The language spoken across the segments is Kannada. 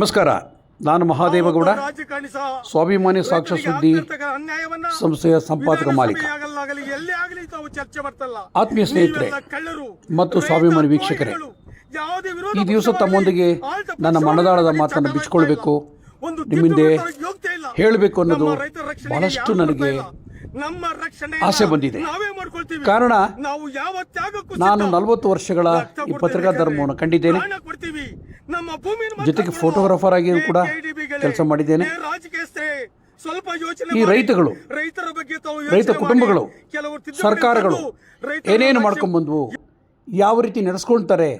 ನಮಸ್ಕಾರ ನಾನು ಮಹಾದೇವಗೌಡ ಸ್ವಾಭಿಮಾನಿ ಸಾಕ್ಷ್ಯ ಸುದ್ದಿ ಸಂಸ್ಥೆಯ ಸಂಪಾದಕ ಮಾಲೀಕ. ಆತ್ಮೀಯ ಸ್ನೇಹಿತರೆ ಮತ್ತು ಸ್ವಾಭಿಮಾನಿ ವೀಕ್ಷಕರೇ, ಈ ದಿವಸ ತಮ್ಮೊಂದಿಗೆ ನನ್ನ ಮನದಾಳದ ಮಾತನ್ನು ಬಿಚ್ಚಿಕೊಳ್ಬೇಕು ನಿಮ್ಮಿಂದೆ. ಹೇಳಬೇಕು ಅನ್ನೋದು ಬಹಳಷ್ಟು ನನಗೆ ನಮ್ಮ ರಕ್ಷಣೆ ಆಸೆ ಬಂದಿದೆ. ಕಾರಣ ನಾವು ಯಾವ ತ್ಯಾಗಕ್ಕೂ ನಾನು. ನಲವತ್ತು ವರ್ಷಗಳ ಈ ಪತ್ರಿಕಾ ಧರ್ಮವನ್ನು ಕಂಡಿದ್ದೇನೆ. ಜೊತೆಗೆ ಫೋಟೋಗ್ರಾಫರ್ ಆಗಿಯೂ ಕೂಡ ಕೆಲಸ ಮಾಡಿದ್ದೇನೆ. ಈ ರೈತಗಳು, ರೈತರ ಬಗ್ಗೆ ರೈತ ಕುಟುಂಬಗಳು. ಸರ್ಕಾರಗಳು ಏನೇನು ಮಾಡ್ಕೊಂಡ್ಬಂದ್ವು? ಯಾವ ರೀತಿ ನಡೆಸ್ಕೊಳ್ತಾರೆ?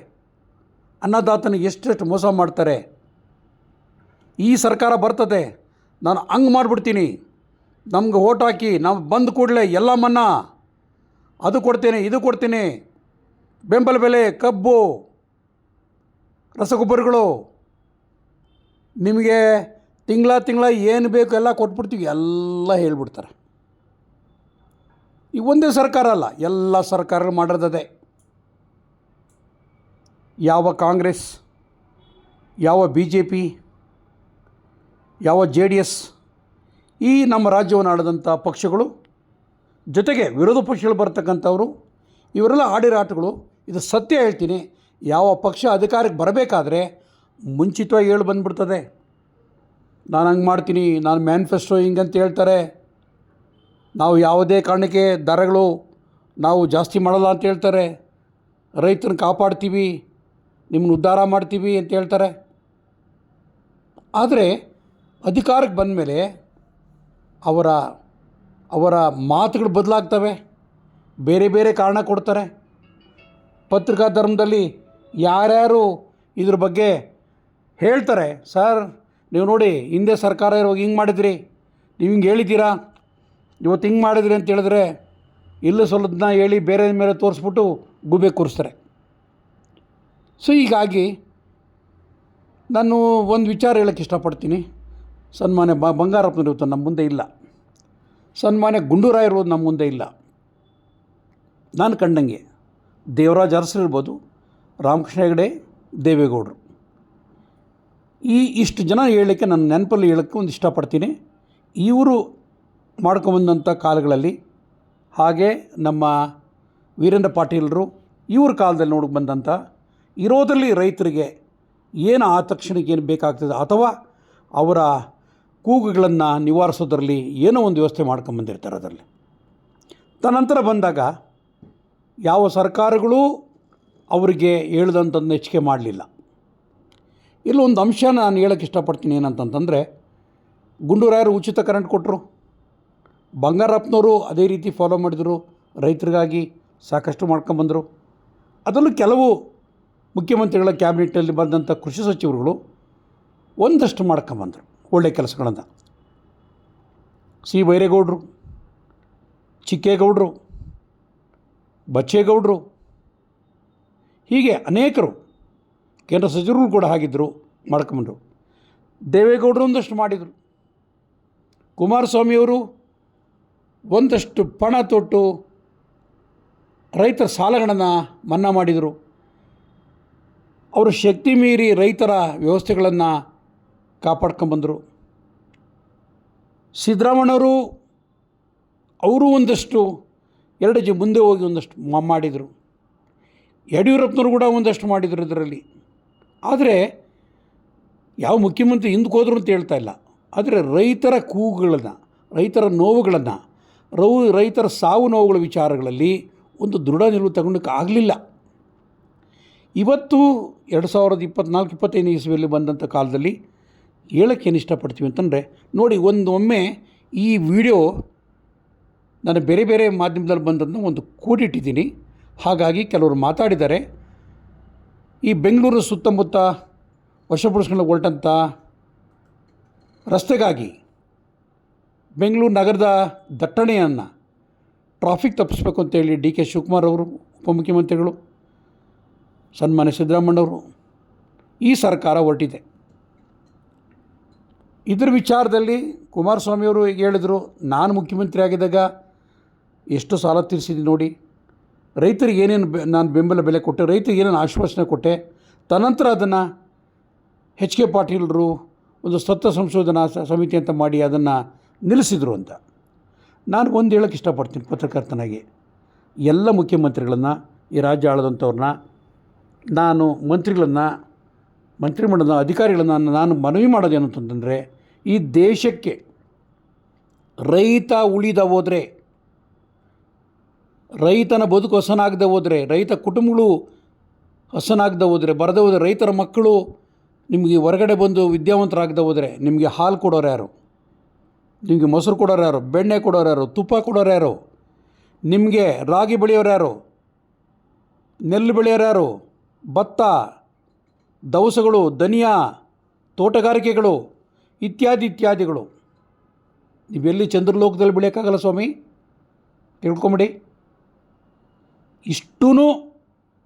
ಅನ್ನದಾತನಿಗೆ ಎಷ್ಟೆಷ್ಟು ಮೋಸ ಮಾಡ್ತಾರೆ? ಈ ಸರ್ಕಾರ ಬರ್ತದೆ. ನಾನು ಹಂಗೆ ಮಾಡಿಬಿಡ್ತೀನಿ. ನಮ್ಗೆ ಓಟ್ ಹಾಕಿ ನಾವು ಬಂದ ಕೂಡಲೇ ಎಲ್ಲ ಮನ್ನಾ. ಅದು ಕೊಡ್ತೇನೆ ಇದು ಕೊಡ್ತೀನಿ. ಬೆಂಬಲ ಬೆಲೆ ಕಬ್ಬು. ರಸಗೊಬ್ಬರಗಳು. ನಿಮಗೆ ತಿಂಗಳ ತಿಂಗಳ ಏನು ಬೇಕು ಎಲ್ಲ ಕೊಟ್ಬಿಡ್ತೀವಿ, ಎಲ್ಲ ಹೇಳ್ಬಿಡ್ತಾರೆ. ಈ ಒಂದೇ ಸರ್ಕಾರ ಅಲ್ಲ, ಎಲ್ಲ ಸರ್ಕಾರಗಳು ಮಾಡಿರೋದೇ ಯಾವ ಕಾಂಗ್ರೆಸ್, ಯಾವ ಬಿ ಜೆ ಪಿ ಯಾವ ಜೆ ಡಿ ಎಸ್, ಈ ನಮ್ಮ ರಾಜ್ಯವನ್ನು ಆಡಿದಂಥ ಪಕ್ಷಗಳು, ಜೊತೆಗೆ ವಿರೋಧ ಪಕ್ಷಗಳು ಬರ್ತಕ್ಕಂಥವ್ರು, ಇವರೆಲ್ಲ ಆಡಿರಾಟಗಳು ಇದು ಸತ್ಯ ಹೇಳ್ತೀನಿ. ಯಾವ ಪಕ್ಷ ಅಧಿಕಾರಕ್ಕೆ ಬರಬೇಕಾದ್ರೆ ಮುಂಚಿತವಾಗಿ ಹೇಳಿ ಬಂದ್ಬಿಡ್ತದೆ. ನಾನು ಹಂಗೆ ಮಾಡ್ತೀನಿ, ನಾನು ಮ್ಯಾನಿಫೆಸ್ಟೋ ಹಿಂಗಂತ ಹೇಳ್ತಾರೆ. ನಾವು ಯಾವುದೇ ಕಾರಣಕ್ಕೆ ದರಗಳು ನಾವು ಜಾಸ್ತಿ ಮಾಡಲ್ಲ ಅಂತ ಹೇಳ್ತಾರೆ. ರೈತರನ್ನ ಕಾಪಾಡ್ತೀವಿ, ನಿಮ್ಮನ್ನ ಉದ್ಧಾರ ಮಾಡ್ತೀವಿ ಅಂತ ಹೇಳ್ತಾರೆ. ಆದರೆ ಅಧಿಕಾರಕ್ಕೆ ಬಂದ ಮೇಲೆ ಅವರ ಅವರ ಮಾತುಗಳು ಬದಲಾಗ್ತವೆ. ಬೇರೆ ಬೇರೆ ಕಾರಣ ಕೊಡ್ತಾರೆ. ಪತ್ರಿಕಾ ಧರ್ಮದಲ್ಲಿ ಯಾರ್ಯಾರು ಇದ್ರ ಬಗ್ಗೆ ಹೇಳ್ತಾರೆ, ಸರ್, ನೀವು ನೋಡಿ, ಹಿಂದೆ ಸರ್ಕಾರ ಇರುವಾಗ ಹಿಂಗೆ ಮಾಡಿದ್ರಿ. ನೀವು ಹಿಂಗೆ ಹೇಳಿದ್ದೀರಾ? ಇವತ್ತು ಹಿಂಗೆ ಮಾಡಿದ್ರಿ ಅಂತ ಹೇಳಿದ್ರೆ ಇಲ್ಲ ಸ್ವಲ್ಪದನ್ನ ಹೇಳಿ ಬೇರೆ ಮೇಲೆ ತೋರಿಸ್ಬಿಟ್ಟು ಗುಬೆ ಕೂರಿಸ್ತಾರೆ. ಸೊ, ಹೀಗಾಗಿ ನಾನು ಒಂದು ವಿಚಾರ ಹೇಳೋಕ್ಕೆ ಇಷ್ಟಪಡ್ತೀನಿ. ಸನ್ಮಾನ್ಯ ಬ, ಬಂಗಾರಪ್ಪನವರು ಇವತ್ತು ನಮ್ಮ ಮುಂದೆ ಇಲ್ಲ. ಸನ್ಮಾನ್ಯ ಗುಂಡೂರಾಯರು ನಮ್ಮ ಮುಂದೆ ಇಲ್ಲ. ನಾನು ಕಂಡಂಗೆ ದೇವರಾಜ್ ಅರಸರು ಇರ್ಬೋದು ರಾಮಕೃಷ್ಣ ಹೆಗಡೆ, ದೇವೇಗೌಡರು. ಈ ಇಷ್ಟು ಜನ ಹೇಳಲಿಕ್ಕೆ ನನ್ನ ನೆನಪಲ್ಲಿ ಹೇಳೋಕ್ಕೆ ಒಂದು ಇಷ್ಟಪಡ್ತೀನಿ. ಇವರು ಮಾಡ್ಕೊಂಬಂದಂಥ ಕಾಲಗಳಲ್ಲಿ ಹಾಗೆ ನಮ್ಮ ವೀರೇಂದ್ರ ಪಾಟೀಲರು ಇವ್ರ ಕಾಲದಲ್ಲಿ ನೋಡಿ ಬಂದಂಥ ಇರೋದರಲ್ಲಿ ರೈತರಿಗೆ ಏನು ಆ ತಕ್ಷಣಕ್ಕೆ ಏನು ಬೇಕಾಗ್ತದೆ ಅಥವಾ ಅವರ ಕೂಗುಗಳನ್ನು ನಿವಾರಿಸೋದ್ರಲ್ಲಿ ಏನೋ ಒಂದು ವ್ಯವಸ್ಥೆ ಮಾಡ್ಕೊಂಬಂದಿರ್ತಾರೆ ಅದರಲ್ಲಿ. ತನಂತರ ಬಂದಾಗ ಯಾವ ಸರ್ಕಾರಗಳೂ ಅವರಿಗೆ ಹೇಳ್ದಂಥದ್ದು ಹೆಚ್ಚಿಗೆ ಮಾಡಲಿಲ್ಲ. ಇಲ್ಲೊಂದು ಅಂಶ ನಾನು ಹೇಳೋಕ್ಕೆ ಇಷ್ಟಪಡ್ತೀನಿ ಏನಂತಂತಂದರೆ, ಗುಂಡೂರಾಯರು ಉಚಿತ ಕರೆಂಟ್ ಕೊಟ್ಟರು ಬಂಗಾರಪ್ಪನವರು ಅದೇ ರೀತಿ ಫಾಲೋ ಮಾಡಿದರು. ರೈತರಿಗಾಗಿ ಸಾಕಷ್ಟು ಮಾಡ್ಕೊಂಬಂದರು. ಅದರಲ್ಲೂ ಕೆಲವು ಮುಖ್ಯಮಂತ್ರಿಗಳ ಕ್ಯಾಬಿನೆಟ್ಟಲ್ಲಿ ಬಂದಂಥ ಕೃಷಿ ಸಚಿವರುಗಳು ಒಂದಷ್ಟು ಮಾಡ್ಕೊಂಬಂದರು ಒಳ್ಳೆಯ ಕೆಲಸಗಳನ್ನು. ಸಿ ಬೈರೇಗೌಡರು ಚಿಕ್ಕೇಗೌಡರು, ಬಚ್ಚೇಗೌಡರು ಹೀಗೆ ಅನೇಕರು ಕೇಂದ್ರ ಸಚಿವರು ಕೂಡ ಆಗಿದ್ದರು ಮಾಡ್ಕೊಂಬಂದರು ದೇವೇಗೌಡರು ಒಂದಷ್ಟು ಮಾಡಿದರು. ಕುಮಾರಸ್ವಾಮಿಯವರು ಒಂದಷ್ಟು ಪಣ ತೊಟ್ಟು ರೈತರ ಸಾಲಗಳನ್ನು ಮನ್ನಾ ಮಾಡಿದರು. ಅವರು ಶಕ್ತಿ ಮೀರಿ ರೈತರ ವ್ಯವಸ್ಥೆಗಳನ್ನು ಕಾಪಾಡ್ಕೊಂಬಂದರು ಸಿದ್ದರಾಮಣ್ಣವರು ಅವರು ಒಂದಷ್ಟು ಎರಡು ಜಿ ಮುಂದೆ ಹೋಗಿ ಒಂದಷ್ಟು ಮಾಡಿದರು. ಯಡಿಯೂರಪ್ಪನವರು ಕೂಡ ಒಂದಷ್ಟು ಮಾಡಿದರು ಇದರಲ್ಲಿ. ಆದರೆ ಯಾವ ಮುಖ್ಯಮಂತ್ರಿ ಹಿಂದಕ್ಕೆ ಹೋದ್ರು ಅಂತ ಹೇಳ್ತಾ ಇಲ್ಲ. ಆದರೆ ರೈತರ ಕೂಗುಗಳನ್ನು, ರೈತರ ನೋವುಗಳನ್ನು, ರೌ, ರೈತರ ಸಾವು ನೋವುಗಳ ವಿಚಾರಗಳಲ್ಲಿ ಒಂದು ದೃಢ ನಿಲುವು ತಗೊಳಕ್ಕೆ ಆಗಲಿಲ್ಲ. ಇವತ್ತು ಎರಡು ಸಾವಿರದ ಇಪ್ಪತ್ನಾಲ್ಕು ಇಪ್ಪತ್ತೈದು ಇಸ್ವಿಯಲ್ಲಿ ಬಂದಂಥ ಕಾಲದಲ್ಲಿ ಹೇಳಕ್ಕೆ ಏನು ಇಷ್ಟಪಡ್ತೀವಿ ಅಂತಂದರೆ, ನೋಡಿ ಒಂದು ಒಮ್ಮೆ ಈ ವಿಡಿಯೋ ನಾನು ಬೇರೆ ಬೇರೆ ಮಾಧ್ಯಮದಲ್ಲಿ ಬಂದದನ್ನ ಒಂದು ಕೂಡಿಟ್ಟಿದ್ದೀನಿ. ಹಾಗಾಗಿ ಕೆಲವರು ಮಾತಾಡಿದ್ದಾರೆ ಈ ಬೆಂಗಳೂರು ಸುತ್ತಮುತ್ತ ವಶಪಡಿಸ್ಕೊಂಡು ಹೊರಟಂಥ ರಸ್ತೆಗಾಗಿ ಬೆಂಗಳೂರು ನಗರದ ದಟ್ಟಣೆಯನ್ನು ಟ್ರಾಫಿಕ್ ತಪ್ಪಿಸ್ಬೇಕು ಅಂತೇಳಿ ಡಿ ಕೆ ಶಿವಕುಮಾರ್ ಅವರು, ಉಪಮುಖ್ಯಮಂತ್ರಿಗಳು, ಸನ್ಮಾನ್ಯ ಸಿದ್ದರಾಮಣ್ಣವರು ಈ ಸರ್ಕಾರ ಹೊರಟಿದೆ. ಇದರ ವಿಚಾರದಲ್ಲಿ ಕುಮಾರಸ್ವಾಮಿಯವರು ಹೇಳಿದರು, ನಾನು ಮುಖ್ಯಮಂತ್ರಿ ಆಗಿದ್ದಾಗ ಎಷ್ಟು ಸಾಲ ತೀರಿಸಿದ್ದೀನಿ ನೋಡಿ ರೈತರಿಗೆ ಏನೇನು ನಾನು ಬೆಂಬಲ ಬೆಲೆ ಕೊಟ್ಟೆ, ರೈತರಿಗೆ ಏನೇನು ಆಶ್ವಾಸನೆ ಕೊಟ್ಟೆ, ತನಂತರ ಅದನ್ನು ಎಚ್ ಕೆ ಪಾಟೀಲರು ಒಂದು ಸ್ವತ್ತ ಸಂಶೋಧನಾ ಸಮಿತಿ ಅಂತ ಮಾಡಿ ಅದನ್ನು ನಿಲ್ಲಿಸಿದರು ಅಂತ. ನಾನು ಒಂದು ಹೇಳೋಕ್ಕೆ ಇಷ್ಟಪಡ್ತೀನಿ ಪತ್ರಕರ್ತನಾಗಿ. ಎಲ್ಲ ಮುಖ್ಯಮಂತ್ರಿಗಳನ್ನು, ಈ ರಾಜ್ಯ ಆಳದಂಥವ್ರನ್ನ, ನಾನು ಮಂತ್ರಿಗಳನ್ನು, ಮಂತ್ರಿಮಂಡಲದ ಅಧಿಕಾರಿಗಳನ್ನು ನಾನು ಮನವಿ ಮಾಡೋದೇನು ಅಂತಂದರೆ ಈ ದೇಶಕ್ಕೆ ರೈತ ಉಳಿದ ಹೋದರೆ ರೈತನ ಬದುಕು ಹಸನಾಗದೆ ಹೋದರೆ, ರೈತ ಕುಟುಂಬಗಳು ಹಸನಾಗದೆ ಹೋದರೆ, ಬರದೇ ಹೋದರೆ ರೈತರ ಮಕ್ಕಳು ನಿಮಗೆ ಹೊರಗಡೆ ಬಂದು ವಿದ್ಯಾವಂತರಾಗದೆ ಹೋದರೆ ನಿಮಗೆ ಹಾಲು ಕೊಡೋರು ಯಾರು? ನಿಮಗೆ ಮೊಸರು ಕೊಡೋರು ಯಾರು? ಬೆಣ್ಣೆ ಕೊಡೋರು ಯಾರು? ತುಪ್ಪ ಕೊಡೋರು ಯಾರು? ನಿಮಗೆ ರಾಗಿ ಬೆಳೆಯೋರು ಯಾರು? ನೆಲ್ಲು ಬೆಳೆಯೋರು ಯಾರು? ಭತ್ತ, ದವಸಗಳು, ಧನಿಯಾ, ತೋಟಗಾರಿಕೆಗಳು ಇತ್ಯಾದಿ ಇತ್ಯಾದಿಗಳು. ನೀವೆಲ್ಲಿ ಚಂದ್ರಲೋಕದಲ್ಲಿ ಬೆಳೆಯೋಕ್ಕಾಗಲ್ಲ ಸ್ವಾಮಿ? ತಿಳ್ಕೊಂಬಿಡಿ. ಇಷ್ಟೂ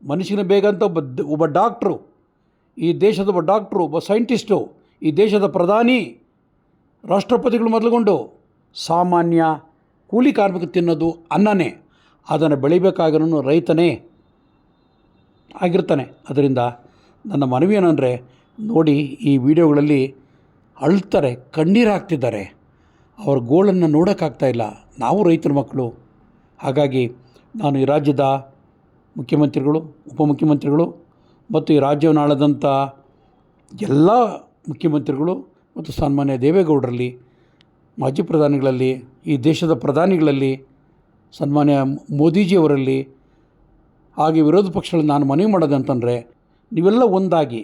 ಮನುಷ್ಯನ ಬೇಗ ಅಂತ ಒಬ್ಬ ಒಬ್ಬ ಡಾಕ್ಟ್ರು, ಈ ದೇಶದ ಒಬ್ಬ ಡಾಕ್ಟ್ರು, ಒಬ್ಬ ಸೈಂಟಿಸ್ಟು, ಈ ದೇಶದ ಪ್ರಧಾನಿ, ರಾಷ್ಟ್ರಪತಿಗಳು ಮೊದಲುಗೊಂಡು ಸಾಮಾನ್ಯ ಕೂಲಿ ಕಾರ್ಮಿಕ ತಿನ್ನೋದು ಅನ್ನನೇ, ಅದನ್ನು ಬೆಳಿಬೇಕಾಗಿರೋನು ರೈತನೇ ಆಗಿರ್ತಾನೆ. ಅದರಿಂದ ನನ್ನ ಮನವಿ ಏನಂದರೆ ನೋಡಿ ಈ ವಿಡಿಯೋಗಳಲ್ಲಿ ಅಳ್ತಾರೆ, ಕಣ್ಣೀರು ಹಾಕ್ತಿದ್ದಾರೆ. ಅವ್ರ ಗೋಳನ್ನು ನೋಡೋಕ್ಕಾಗ್ತಾಯಿಲ್ಲ ನಾವು ರೈತರ ಮಕ್ಕಳು. ಹಾಗಾಗಿ ನಾನು ಈ ರಾಜ್ಯದ ಮುಖ್ಯಮಂತ್ರಿಗಳು, ಉಪಮುಖ್ಯಮಂತ್ರಿಗಳು ಮತ್ತು ಈ ರಾಜ್ಯವನ್ನು ಆಳದಂಥ ಎಲ್ಲ ಮುಖ್ಯಮಂತ್ರಿಗಳು ಮತ್ತು ಸನ್ಮಾನ್ಯ ದೇವೇಗೌಡರಲ್ಲಿ, ಮಾಜಿ ಪ್ರಧಾನಿಗಳಲ್ಲಿ, ಈ ದೇಶದ ಪ್ರಧಾನಿಗಳಲ್ಲಿ, ಸನ್ಮಾನ್ಯ ಮೋದಿಜಿಯವರಲ್ಲಿ ಹಾಗೆ ವಿರೋಧ ಪಕ್ಷಗಳಲ್ಲಿ ನಾನು ಮನವಿ ಮಾಡೋದಂತಂದರೆ ನೀವೆಲ್ಲ ಒಂದಾಗಿ,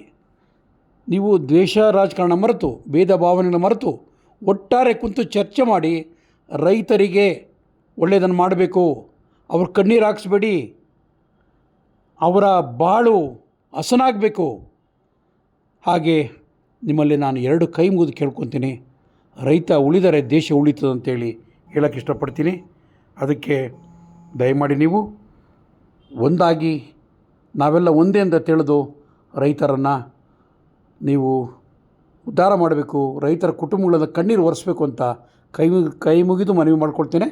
ನೀವು ದ್ವೇಷ ರಾಜಕಾರಣ ಮರೆತು, ಭೇದ ಭಾವನೆಗಳನ್ನು ಮರೆತು, ಒಟ್ಟಾರೆ ಕುಂತು ಚರ್ಚೆ ಮಾಡಿ ರೈತರಿಗೆ ಒಳ್ಳೆಯದನ್ನು ಮಾಡಬೇಕು ಅವ್ರ ಕಣ್ಣೀರು ಹಾಕ್ಸ್ಬೇಡಿ. ಅವರ ಬಾಳು ಹಸನಾಗಬೇಕು. ಹಾಗೆ ನಿಮ್ಮಲ್ಲಿ ನಾನು ಎರಡು ಕೈ ಮುಗಿದು ಕೇಳ್ಕೊತೀನಿ. ರೈತ ಉಳಿದರೆ ದೇಶ ಉಳಿತದೆ ಅಂತೇಳಿ ಹೇಳೋಕ್ಕೆ ಇಷ್ಟಪಡ್ತೀನಿ. ಅದಕ್ಕೆ ದಯಮಾಡಿ ನೀವು ಒಂದಾಗಿ ನಾವೆಲ್ಲ ಒಂದೇ ಅಂತ ತಿಳಿದು ರೈತರನ್ನು ನೀವು ಉದ್ಧಾರ ಮಾಡಬೇಕು, ರೈತರ ಕುಟುಂಬಗಳನ್ನು ಕಣ್ಣೀರು ಒರೆಸ್ಬೇಕು ಅಂತ ಕೈ ಕೈ ಮುಗಿದು ಮನವಿ ಮಾಡ್ಕೊಳ್ತೇನೆ.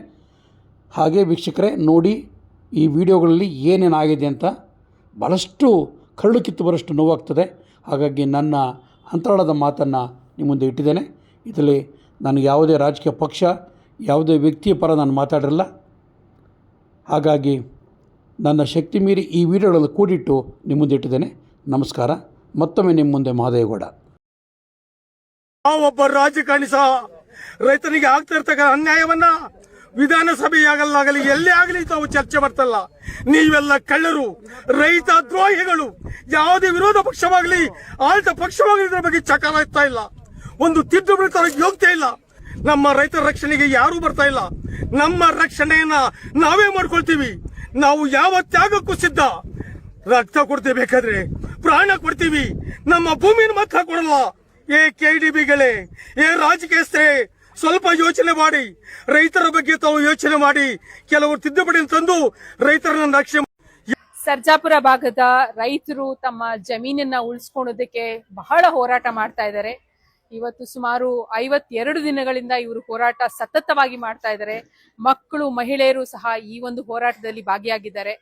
ಹಾಗೆ ವೀಕ್ಷಕರೇ, ನೋಡಿ ಈ ವಿಡಿಯೋಗಳಲ್ಲಿ ಏನೇನಾಗಿದೆ ಅಂತ ಭಾಳಷ್ಟು ಕರಳು ಕಿತ್ತು ಬರೋಷ್ಟು ನೋವಾಗ್ತದೆ. ಹಾಗಾಗಿ ನನ್ನ ಅಂತರಾಳದ ಮಾತನ್ನು ನಿಮ್ಮ ಮುಂದೆ ಇಟ್ಟಿದ್ದೇನೆ. ಇದರಲ್ಲಿ ನನಗೆ ಯಾವುದೇ ರಾಜಕೀಯ ಪಕ್ಷ, ಯಾವುದೇ ವ್ಯಕ್ತಿಯ ಪರ ನಾನು ಮಾತಾಡಿರಲ್ಲ. ಹಾಗಾಗಿ ನನ್ನ ಶಕ್ತಿ ಮೀರಿ ಈ ವಿಡಿಯೋಗಳಲ್ಲಿ ಕೂಡಿಟ್ಟು ನಿಮ್ಮ ಮುಂದೆ ಇಟ್ಟಿದ್ದೇನೆ. ನಮಸ್ಕಾರ. ಮತ್ತೊಮ್ಮೆ ನಿಮ್ಮ ಮುಂದೆ ಮಹದೇವಗೌಡ ಒಬ್ಬ ರಾಜಕಾರಣಿ ಸಹ. ರೈತನಿಗೆ ಆಗ್ತಾ ಇರ್ತಕ್ಕಂಥ ಅನ್ಯಾಯವನ್ನ ವಿಧಾನಸಭೆಯಾಗಲ್ಲಾಗಲಿ ಎಲ್ಲೇ ಆಗಲಿ ತಾವು ಚರ್ಚೆ ಬರ್ತಲ್ಲ ನೀವೆಲ್ಲ ಕಳ್ಳರು, ರೈತ ದ್ರೋಹಿಗಳು, ಯಾವುದೇ ವಿರೋಧ ಪಕ್ಷವಾಗಲಿ ಆಳ್ತ ಪಕ್ಷವಾಗಲಿ ಇದರ ಬಗ್ಗೆ ಚಕಾರ ಇರ್ತಾ ಇಲ್ಲ. ಒಂದು ತಿದ್ದುಪಡಿ ತರ ಯೋಗ್ಯತೆ ಇಲ್ಲ. ನಮ್ಮ ರೈತರ ರಕ್ಷಣೆಗೆ ಯಾರೂ ಬರ್ತಾ ಇಲ್ಲ. ನಮ್ಮ ರಕ್ಷಣೆಯನ್ನ ನಾವೇ ಮಾಡ್ಕೊಳ್ತೀವಿ. ನಾವು ಯಾವ ತ್ಯಾಗಕ್ಕೂ ಸಿದ್ಧ. ರಕ್ತ ಕೊಡ್ತೇವೆ ಬೇಕಾದ್ರೆ, ಪ್ರಾಣ ಕೊಡ್ತೀವಿ. ನಮ್ಮ ಭೂಮಿನ ಮಾತ್ರ ಕೊಡಲ್ಲ. ಏ ಕೆ ಡಿ ಬಿಗಳೇ, ಏ ರಾಜಕೀಯಸ್ಥರೇ ಸ್ವಲ್ಪ ಯೋಚನೆ ಮಾಡಿ, ರೈತರ ಬಗ್ಗೆ ತಾವು ಯೋಚನೆ ಮಾಡಿ, ಕೆಲವು ತಿದ್ದುಪಡಿ ತಂದು ರೈತರನ್ನ ರಕ್ಷಣೆ ಸರ್ಜಾಪುರ ಭಾಗದ ರೈತರು ತಮ್ಮ ಜಮೀನನ್ನ ಉಳಿಸ್ಕೊಳೋದಕ್ಕೆ ಬಹಳ ಹೋರಾಟ ಮಾಡ್ತಾ ಇದ್ದಾರೆ. ಇವತ್ತು ಸುಮಾರು ಐವತ್ತೆರಡು ದಿನಗಳಿಂದ ಇವರು ಹೋರಾಟ ಸತತವಾಗಿ ಮಾಡ್ತಾ ಇದ್ದಾರೆ. ಮಕ್ಕಳು, ಮಹಿಳೆಯರು ಸಹ ಈ ಒಂದು ಹೋರಾಟದಲ್ಲಿ ಭಾಗಿಯಾಗಿದ್ದಾರೆ.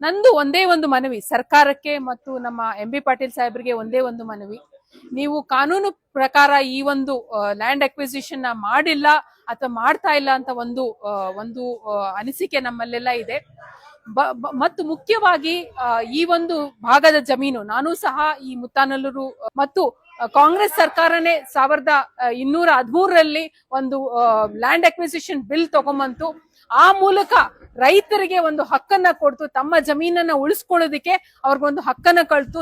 ನಂದು ಒಂದೇ ಒಂದು ಮನವಿ, ಸರ್ಕಾರಕ್ಕೆ ಮತ್ತು ನಮ್ಮ ಎಂ ಬಿ ಪಾಟೀಲ್ ಸಾಹೇಬರಿಗೆ ಒಂದೇ ಒಂದು ಮನವಿ. ನೀವು ಕಾನೂನು ಪ್ರಕಾರ ಈ ಒಂದು ಲ್ಯಾಂಡ್ ಅಕ್ವಿಸಿಷನ್ನ ಮಾಡಿಲ್ಲ ಅಥವಾ ಮಾಡ್ತಾ ಇಲ್ಲ ಅಂತ ಒಂದು ಒಂದು ಅನಿಸಿಕೆ ನಮ್ಮಲ್ಲೆಲ್ಲ ಇದೆ. ಮತ್ತು ಮುಖ್ಯವಾಗಿ ಈ ಒಂದು ಭಾಗದ ಜಮೀನು, ನಾನು ಸಹ ಈ ಮುತ್ತಾನಲ್ಲೂರು ಮತ್ತು ಕಾಂಗ್ರೆಸ್ ಸರ್ಕಾರನೇ ಸಾವಿರದ ಇನ್ನೂರ ಹದಿಮೂರರಲ್ಲಿ ಒಂದು ಲ್ಯಾಂಡ್ ಅಕ್ವಿಸಿಷನ್ ಬಿಲ್ ತಗೊಂಬಂತು. ಆ ಮೂಲಕ ರೈತರಿಗೆ ಒಂದು ಹಕ್ಕನ್ನ ಕೊಡ್ತು, ತಮ್ಮ ಜಮೀನನ್ನ ಉಳಿಸ್ಕೊಳ್ಳೋದಕ್ಕೆ ಅವ್ರಿಗೊಂದು ಹಕ್ಕನ್ನ ಕಳ್ತು.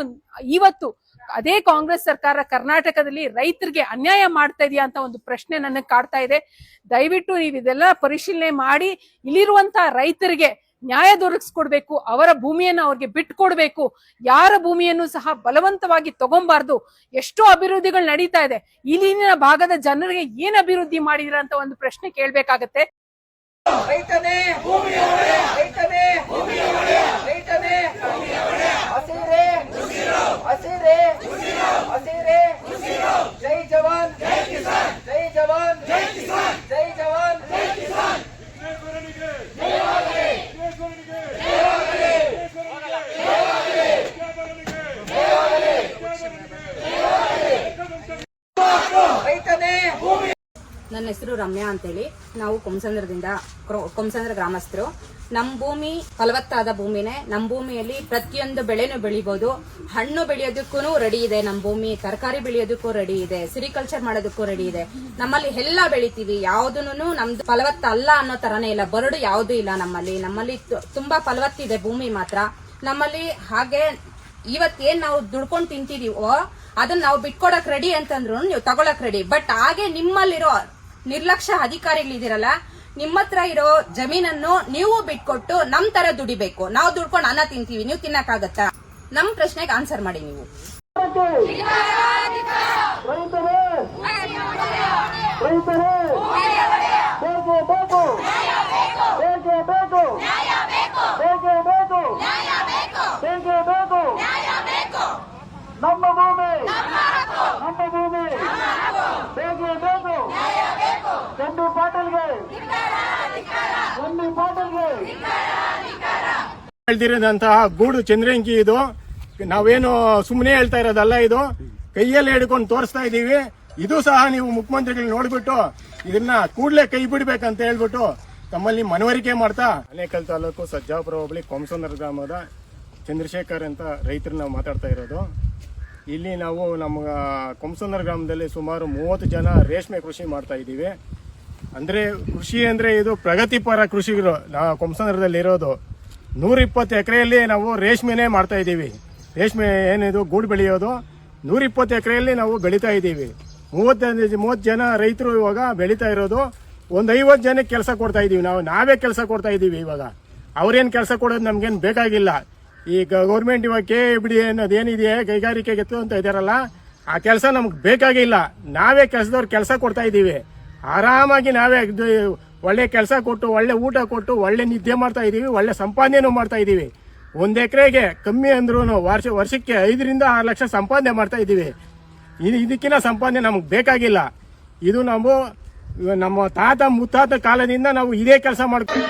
ಇವತ್ತು ಅದೇ ಕಾಂಗ್ರೆಸ್ ಸರ್ಕಾರ ಕರ್ನಾಟಕದಲ್ಲಿ ರೈತರಿಗೆ ಅನ್ಯಾಯ ಮಾಡ್ತಾ ಇದೆಯಾ ಅಂತ ಒಂದು ಪ್ರಶ್ನೆ ನನಗೆ ಕಾಡ್ತಾ ಇದೆ ದಯವಿಟ್ಟು ನೀವು ಇದೆಲ್ಲ ಪರಿಶೀಲನೆ ಮಾಡಿ ಇಲ್ಲಿರುವಂತಹ ರೈತರಿಗೆ ನ್ಯಾಯ ದೊರಕಿಸ್ಕೊಡ್ಬೇಕು ಅವರ ಭೂಮಿಯನ್ನು ಅವ್ರಿಗೆ ಬಿಟ್ಕೊಡ್ಬೇಕು ಯಾರ ಭೂಮಿಯನ್ನು ಸಹ ಬಲವಂತವಾಗಿ ತಗೊಂಬಾರ್ದು ಎಷ್ಟೋ ಅಭಿವೃದ್ಧಿಗಳು ನಡೀತಾ ಇದೆ ಇಲ್ಲಿನ ಭಾಗದ ಜನರಿಗೆ ಏನ್ ಅಭಿವೃದ್ಧಿ ಮಾಡಿದ್ರ ಅಂತ ಒಂದು ಪ್ರಶ್ನೆ ಕೇಳ್ಬೇಕಾಗತ್ತೆ ರೈತನೇ ಹಸಿರೇ ಹಸಿರೇ ಜೈ ಜವಾನ್ ಜೈ ಕಿಸಾನ್ ಜೈ ಜವಾನ್ ಜೈ ಕಿಸಾನ್ ಜೈ ಜವಾನ್ ಜೈ ಕಿಸಾನ್ ನನ್ನ ಹೆಸರು ರಮ್ಯಾ ಅಂತೇಳಿ ನಾವು ಕೊಂಸಂದ್ರದಿಂದ ಕೊಂಸಂದ್ರ ಗ್ರಾಮಸ್ಥರು ನಮ್ಮ ಭೂಮಿ ಫಲವತ್ತಾದ ಭೂಮಿನೇ ನಮ್ಮ ಭೂಮಿಯಲ್ಲಿ ಪ್ರತಿಯೊಂದು ಬೆಳೆನೂ ಬೆಳಿಬೋದು. ಹಣ್ಣು ಬೆಳೆಯೋದಕ್ಕೂ ರೆಡಿ ಇದೆ ನಮ್ಮ ಭೂಮಿ, ತರಕಾರಿ ಬೆಳೆಯೋದಕ್ಕೂ ರೆಡಿ ಇದೆ ಸಿರಿಕಲ್ಚರ್ ಮಾಡೋದಕ್ಕೂ ರೆಡಿ ಇದೆ. ನಮ್ಮಲ್ಲಿ ಎಲ್ಲ ಬೆಳಿತೀವಿ, ಯಾವ್ದನ್ನು ನಮ್ದು ಫಲವತ್ತ ಅಲ್ಲ ಅನ್ನೋ ತರನೇ ಇಲ್ಲ, ಬರಡು ಯಾವುದೂ ಇಲ್ಲ ನಮ್ಮಲ್ಲಿ. ನಮ್ಮಲ್ಲಿ ತುಂಬಾ ಫಲವತ್ತಿದೆ ಭೂಮಿ ಮಾತ್ರ. ನಮ್ಮಲ್ಲಿ ಹಾಗೆ ಇವತ್ತೇನ್ ನಾವು ದುಡ್ಕೊಂಡು ತಿಂತಿದೀವೋ ಅದನ್ನ ನಾವು ಬಿಟ್ಕೊಡಕ್ ರೆಡಿ ಅಂತಂದ್ರು ನೀವು ತಗೊಳಕ್ ರೆಡಿ ಬಟ್ ಹಾಗೆ ನಿಮ್ಮಲ್ಲಿರೋ ನಿರ್ಲಕ್ಷ್ಯ ಅಧಿಕಾರಿಗಳಿದಿರಲ್ಲ ನಿಮ್ಮ ಹತ್ರ ಇರೋ ಜಮೀನನ್ನು ನೀವು ಬಿಟ್ಕೊಟ್ಟು ನಮ್ ತರ ದುಡಿಬೇಕು. ನಾವು ದುಡ್ಕೊಂಡು ಅನ್ನ ತಿಂತೀವಿ, ನೀವು ತಿನ್ನಕ್ಕಾಗತ್ತಾ? ನಮ್ ಪ್ರಶ್ನೆಗೆ ಆನ್ಸರ್ ಮಾಡಿ ನೀವು ಭೂಮಿ ನಮ್ಮ ಭೂಮಿ ಬೇಕೇ ಬೇಕು ಚಂದು ಪಾಟೀಲ್ಗೆ ಚಂದು ಪಾಟೀಲ್ಗೆ ಹೇಳ್ತಿರೋದಂತಹ ಗೂಡು ಚಂದ್ರಂಗಿ ಇದು. ನಾವೇನು ಸುಮ್ಮನೆ ಹೇಳ್ತಾ ಇರೋದಲ್ಲ ಇದು. ಕೈಯಲ್ಲಿ ಹಿಡ್ಕೊಂಡು ತೋರಿಸ್ತಾ ಇದ್ದೀವಿ ಇದು ಸಹ ನೀವು ಮುಖ್ಯಮಂತ್ರಿಗಳು ನೋಡ್ಬಿಟ್ಟು ಇದನ್ನ ಕೂಡಲೇ ಕೈ ಬಿಡ್ಬೇಕಂತ ಹೇಳ್ಬಿಟ್ಟು ತಮ್ಮಲ್ಲಿ ಮನವರಿಕೆ ಮಾಡ್ತಾ ಅನೇಕಲ್ ತಾಲೂಕು ಸಜ್ಜಾಪುರ ಹೋಬಳಿ ಕೊಂಸಂದ್ರ ಗ್ರಾಮದ ಚಂದ್ರಶೇಖರ್ ಅಂತ ರೈತರು ನಾವು ಮಾತಾಡ್ತಾ ಇರೋದು. ಇಲ್ಲಿ ನಾವು ನಮ್ಮ ಕೊಂಸಂದ್ರ ಗ್ರಾಮದಲ್ಲಿ ಸುಮಾರು ಮೂವತ್ತು ಜನ ರೇಷ್ಮೆ ಕೃಷಿ ಮಾಡ್ತಾ ಇದ್ದೀವಿ ಅಂದ್ರೆ ಕೃಷಿ ಅಂದ್ರೆ ಇದು ಪ್ರಗತಿಪರ ಕೃಷಿಗರು ನಾವು ಕೊಂಸಂದ್ರದಲ್ಲಿ ಇರೋದು ನೂರ ಇಪ್ಪತ್ತು ಎಕರೆಯಲ್ಲಿ ನಾವು ರೇಷ್ಮೆನೇ ಮಾಡ್ತಾ ಇದ್ದೀವಿ. ರೇಷ್ಮೆ ಏನಿದು? ಗೂಡು ಬೆಳೆಯೋದು. ನೂರಿಪ್ಪತ್ತು ಎಕರೆಯಲ್ಲಿ ನಾವು ಬೆಳೀತಾ ಇದ್ದೀವಿ. ಮೂವತ್ತೈದು ಮೂವತ್ತು ಜನ ರೈತರು ಇವಾಗ ಬೆಳೀತಾ ಇರೋದು. ಒಂದು ಐವತ್ತು ಜನಕ್ಕೆ ಕೆಲಸ ಕೊಡ್ತಾ ಇದ್ದೀವಿ ನಾವು. ನಾವೇ ಕೆಲಸ ಕೊಡ್ತಾ ಇದ್ದೀವಿ ಇವಾಗ. ಅವ್ರೇನು ಕೆಲಸ ಕೊಡೋದು ನಮಗೇನು ಬೇಕಾಗಿಲ್ಲ. ಈ ಗೌರ್ಮೆಂಟ್ ಇವಾಗ ಕೆ ಬಿಡಿ ಅನ್ನೋದು ಏನಿದೆಯೇ ಕೈಗಾರಿಕೆಗೆ ಎತ್ತು ಅಂತ ಇದಾರಲ್ಲ, ಆ ಕೆಲಸ ನಮ್ಗೆ ಬೇಕಾಗಿಲ್ಲ. ನಾವೇ ಕೆಲಸದವ್ರು ಕೆಲಸ ಕೊಡ್ತಾ ಇದ್ದೀವಿ. ಆರಾಮಾಗಿ ನಾವೇ ಒಳ್ಳೆ ಕೆಲಸ ಕೊಟ್ಟು, ಒಳ್ಳೆ ಊಟ ಕೊಟ್ಟು, ಒಳ್ಳೆ ನಿದ್ದೆ ಮಾಡ್ತಾ ಇದ್ದೀವಿ, ಒಳ್ಳೆ ಸಂಪಾದನೆನೂ ಮಾಡ್ತಾ ಇದ್ದೀವಿ. ಒಂದು ಎಕರೆಗೆ ಕಮ್ಮಿ ಅಂದ್ರೂ ವರ್ಷ, ವರ್ಷಕ್ಕೆ ಐದರಿಂದ ಆರು ಲಕ್ಷ ಸಂಪಾದನೆ ಮಾಡ್ತಾ ಇದ್ದೀವಿ. ಇದು ಇದಕ್ಕಿಂತ ಸಂಪಾದನೆ ನಮಗೆ ಬೇಕಾಗಿಲ್ಲ. ಇದು ನಾವು, ನಮ್ಮ ತಾತ ಮುತ್ತಾತ ಕಾಲದಿಂದ ನಾವು ಇದೇ ಕೆಲಸ ಮಾಡ್ತೀವಿ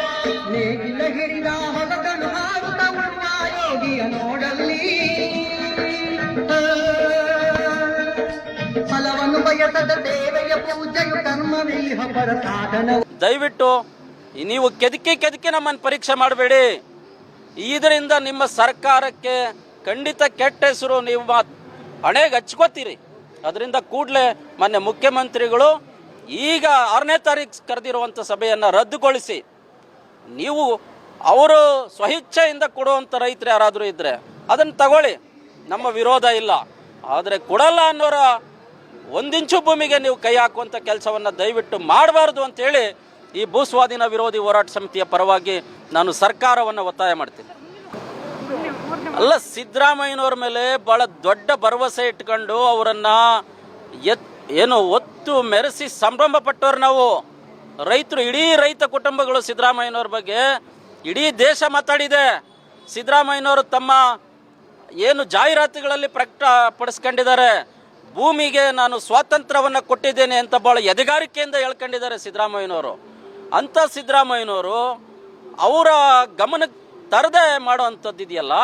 ಫಲವನ್ನು ಬಯಸದ ದೇವೆಯ ಪೂಜೆಯು ದಯವಿಟ್ಟು ನೀವು ಕೆದಕಿ ಕೆದಕಿ ನಮ್ಮನ್ನು ಪರೀಕ್ಷೆ ಮಾಡಬೇಡಿ. ಇದರಿಂದ ನಿಮ್ಮ ಸರ್ಕಾರಕ್ಕೆ ಖಂಡಿತ ಕೆಟ್ಟ ಹೆಸರು ನೀವು ಹಣೆಗೆ ಹಚ್ಕೋತೀರಿ. ಅದರಿಂದ ಕೂಡಲೇ ಮೊನ್ನೆ ಮುಖ್ಯಮಂತ್ರಿಗಳು ಈಗ ಆರನೇ ತಾರೀಕು ಕರೆದಿರುವಂಥ ಸಭೆಯನ್ನು ರದ್ದುಗೊಳಿಸಿ, ನೀವು ಅವರು ಸ್ವಇಚ್ಛೆಯಿಂದ ಕೊಡುವಂಥ ರೈತರು ಯಾರಾದರೂ ಇದ್ದರೆ ಅದನ್ನು ತಗೊಳ್ಳಿ. ನಮ್ಮ ವಿರೋಧ ಇಲ್ಲ. ಆದರೆ ಕೊಡಲ್ಲ ಅನ್ನೋರ ಒಂದಿಂಚು ಭೂಮಿಗೆ ನೀವು ಕೈ ಹಾಕುವಂಥ ಕೆಲಸವನ್ನು ದಯವಿಟ್ಟು ಮಾಡಬಾರ್ದು ಅಂತೇಳಿ ಈ ಭೂಸ್ವಾಧೀನ ವಿರೋಧಿ ಹೋರಾಟ ಸಮಿತಿಯ ಪರವಾಗಿ ನಾನು ಸರ್ಕಾರವನ್ನು ಒತ್ತಾಯ ಮಾಡ್ತೀನಿ. ಅಲ್ಲ, ಸಿದ್ದರಾಮಯ್ಯನವ್ರ ಮೇಲೆ ಭಾಳ ದೊಡ್ಡ ಭರವಸೆ ಇಟ್ಕೊಂಡು ಅವರನ್ನ ಎತ್, ಏನು ಒತ್ತು ಮೆರೆಸಿ ಸಂಭ್ರಮ ಪಟ್ಟವ್ರು ನಾವು. ರೈತರು, ಇಡೀ ರೈತ ಕುಟುಂಬಗಳು ಸಿದ್ದರಾಮಯ್ಯನವ್ರ ಬಗ್ಗೆ, ಇಡೀ ದೇಶ ಮಾತಾಡಿದೆ. ಸಿದ್ದರಾಮಯ್ಯನವರು ತಮ್ಮ ಏನು ಜಾಹೀರಾತುಗಳಲ್ಲಿ ಪ್ರಕಟ ಪಡಿಸ್ಕೊಂಡಿದ್ದಾರೆ. ಭೂಮಿಗೆ ನಾನು ಸ್ವಾತಂತ್ರ್ಯವನ್ನು ಕೊಟ್ಟಿದ್ದೇನೆ ಅಂತ ಭಾಳ ಎದೆಗಾರಿಕೆಯಿಂದ ಹೇಳ್ಕೊಂಡಿದ್ದಾರೆ ಸಿದ್ದರಾಮಯ್ಯನವರು. ಅಂಥ ಸಿದ್ದರಾಮಯ್ಯನವರು ಅವರ ಗಮನಕ್ಕೆ ತರದೆ ಮಾಡುವಂಥದ್ದು ಇದೆಯಲ್ಲ?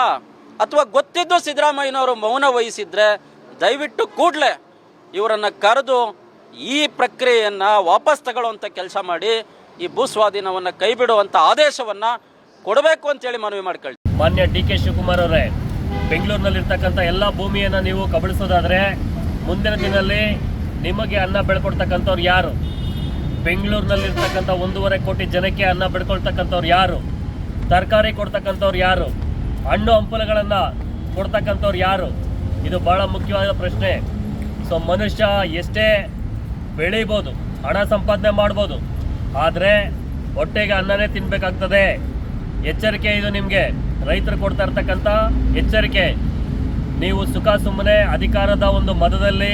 ಅಥವಾ ಗೊತ್ತಿದ್ದು ಸಿದ್ದರಾಮಯ್ಯನವರು ಮೌನ ವಹಿಸಿದ್ರೆ ದಯವಿಟ್ಟು ಕೂಡಲೇ ಇವರನ್ನು ಕರೆದು ಈ ಪ್ರಕ್ರಿಯೆಯನ್ನು ವಾಪಸ್ ತಗೊಳ್ಳುವಂಥ ಕೆಲಸ ಮಾಡಿ, ಈ ಭೂಸ್ವಾಧೀನವನ್ನು ಕೈ ಬಿಡುವಂಥ ಆದೇಶವನ್ನು ಕೊಡಬೇಕು ಅಂತೇಳಿ ಮನವಿ ಮಾಡ್ಕೊಳ್ಳಿ. ಮಾನ್ಯ ಡಿ ಕೆ ಶಿವಕುಮಾರ್ ಅವರೇ, ಬೆಂಗಳೂರಿನಲ್ಲಿರ್ತಕ್ಕಂಥ ಎಲ್ಲ ಭೂಮಿಯನ್ನು ನೀವು ಕಬಳಿಸೋದಾದ್ರೆ ಮುಂದಿನ ದಿನದಲ್ಲಿ ನಿಮಗೆ ಅನ್ನ ಬೆಳ್ಕೊಡ್ತಕ್ಕಂಥವ್ರು ಯಾರು? ಬೆಂಗಳೂರಿನಲ್ಲಿರ್ತಕ್ಕಂಥ ಒಂದೂವರೆ ಕೋಟಿ ಜನಕ್ಕೆ ಅನ್ನ ಬಿಡ್ಕೊಳ್ತಕ್ಕಂಥವ್ರು ಯಾರು? ತರಕಾರಿ ಕೊಡ್ತಕ್ಕಂಥವ್ರು ಯಾರು? ಹಣ್ಣು ಹಂಪಲುಗಳನ್ನು ಕೊಡ್ತಕ್ಕಂಥವ್ರು ಯಾರು? ಇದು ಬಹಳ ಮುಖ್ಯವಾದ ಪ್ರಶ್ನೆ. ಸೊ ಮನುಷ್ಯ ಎಷ್ಟೇ ಬೆಳೀಬೋದು, ಹಣ ಸಂಪಾದನೆ ಮಾಡ್ಬೋದು, ಆದರೆ ಹೊಟ್ಟೆಗೆ ಅನ್ನನೇ ತಿನ್ನಬೇಕಾಗ್ತದೆ ಎಚ್ಚರಿಕೆ ಇದು ನಿಮಗೆ. ರೈತರು ಕೊಡ್ತಾ ಇರ್ತಕ್ಕಂಥ ಎಚ್ಚರಿಕೆ. ನೀವು ಸುಖ ಸುಮ್ಮನೆ ಅಧಿಕಾರದ ಒಂದು ಮದದಲ್ಲಿ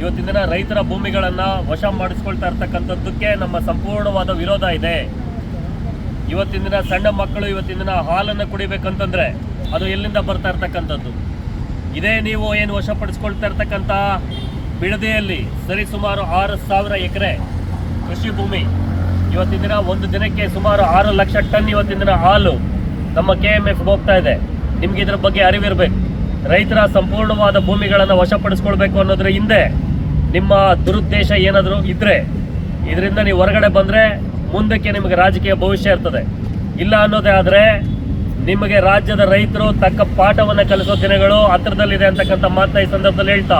ಇವತ್ತಿನ ದಿನ ರೈತರ ಭೂಮಿಗಳನ್ನು ವಶ ಮಾಡಿಸ್ಕೊಳ್ತಾ ಇರ್ತಕ್ಕಂಥದ್ದಕ್ಕೆ ನಮ್ಮ ಸಂಪೂರ್ಣವಾದ ವಿರೋಧ ಇದೆ. ಇವತ್ತಿನ ದಿನ ಸಣ್ಣ ಮಕ್ಕಳು ಇವತ್ತಿನ ದಿನ ಹಾಲನ್ನು ಕುಡಿಬೇಕಂತಂದರೆ ಅದು ಎಲ್ಲಿಂದ ಬರ್ತಾ ಇರ್ತಕ್ಕಂಥದ್ದು? ಇದೇ ನೀವು ಏನು ವಶಪಡಿಸ್ಕೊಳ್ತಾ ಇರ್ತಕ್ಕಂಥ ಬಿಡದೆಯಲ್ಲಿ ಸರಿಸುಮಾರು ಆರು ಸಾವಿರ ಎಕರೆ ಕೃಷಿ ಭೂಮಿ ಇವತ್ತಿನ ದಿನ ಒಂದು ದಿನಕ್ಕೆ ಸುಮಾರು ಆರು ಲಕ್ಷ ಟನ್ ಇವತ್ತಿನ ದಿನ ಹಾಲು ನಮ್ಮ ಕೆ ಎಂ ಎಫ್ ಹೋಗ್ತಾ ಇದೆ. ನಿಮ್ಗೆ ಇದ್ರ ಬಗ್ಗೆ ಅರಿವಿರ್ಬೇಕು. ರೈತರ ಸಂಪೂರ್ಣವಾದ ಭೂಮಿಗಳನ್ನು ವಶಪಡಿಸ್ಕೊಳ್ಬೇಕು ಅನ್ನೋದ್ರ ಹಿಂದೆ ನಿಮ್ಮ ದುರುದ್ದೇಶ ಏನಾದರೂ ಇದ್ರೆ ಇದರಿಂದ ನೀವು ಹೊರಗಡೆ ಬಂದರೆ ಮುಂದಕ್ಕೆ ನಿಮಗೆ ರಾಜಕೀಯ ಭವಿಷ್ಯ ಇರ್ತದೆ. ಇಲ್ಲ ಅನ್ನೋದೇ ಆದರೆ ನಿಮಗೆ ರಾಜ್ಯದ ರೈತರು ತಕ್ಕ ಪಾಠವನ್ನು ಕಲಿಸೋ ದಿನಗಳು ಹತ್ರದಲ್ಲಿದೆ ಅಂತಕ್ಕಂಥ ಮಾತನ್ನ ಈ ಸಂದರ್ಭದಲ್ಲಿ ಹೇಳ್ತಾ